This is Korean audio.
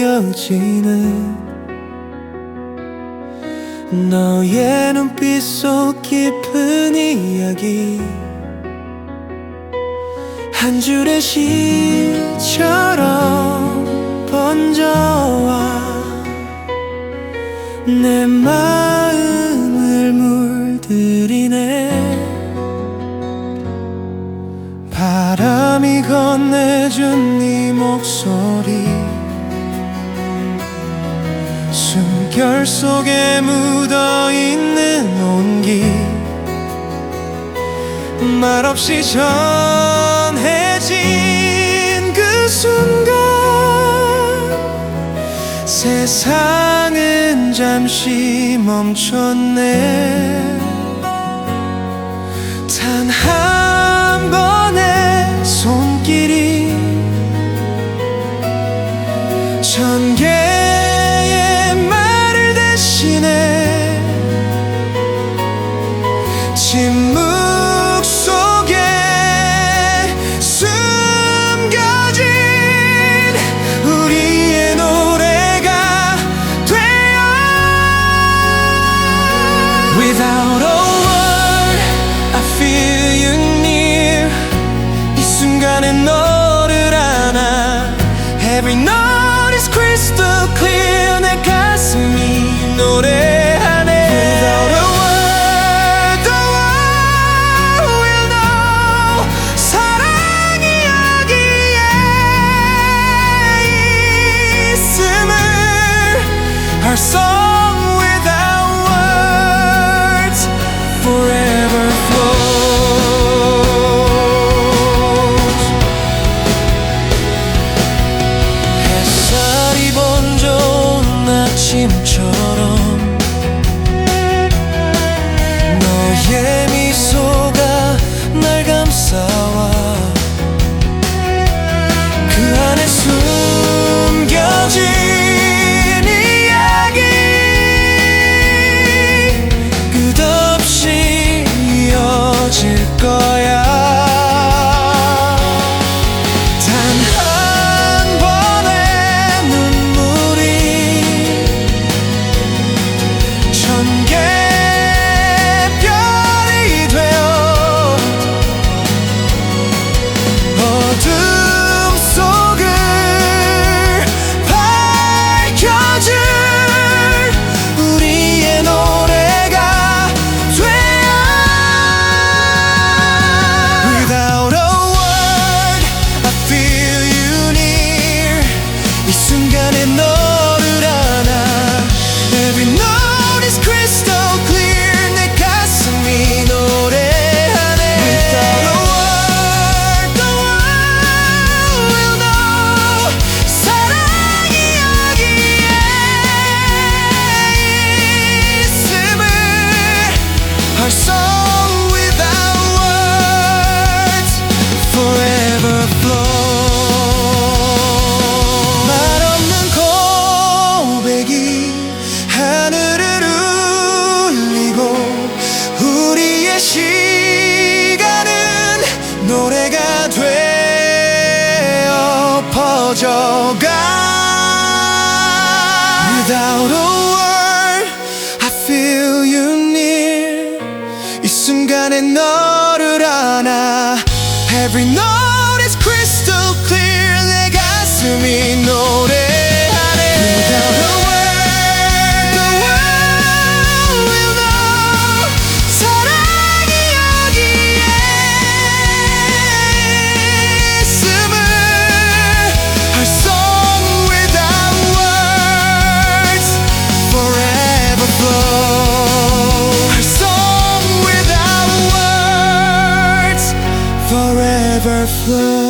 느껴지는 너의 눈빛 속 깊은 이야기. 한 줄의 시처럼 번져와 내마 숨결 속에 묻어있는 온기. 말없이 전해진 그 순간. 세상은 잠시 멈췄네. 단 한 번의 손길이 천개 Without a word I feel you near 이 순간에 너를 안아 Every note is crystal clear 내 가슴이 노래 너 노래가 되어 퍼져가 Without a word I feel you near 이 순간에 너를 안아 Every note is crystal clear 내 가슴이 ever flow.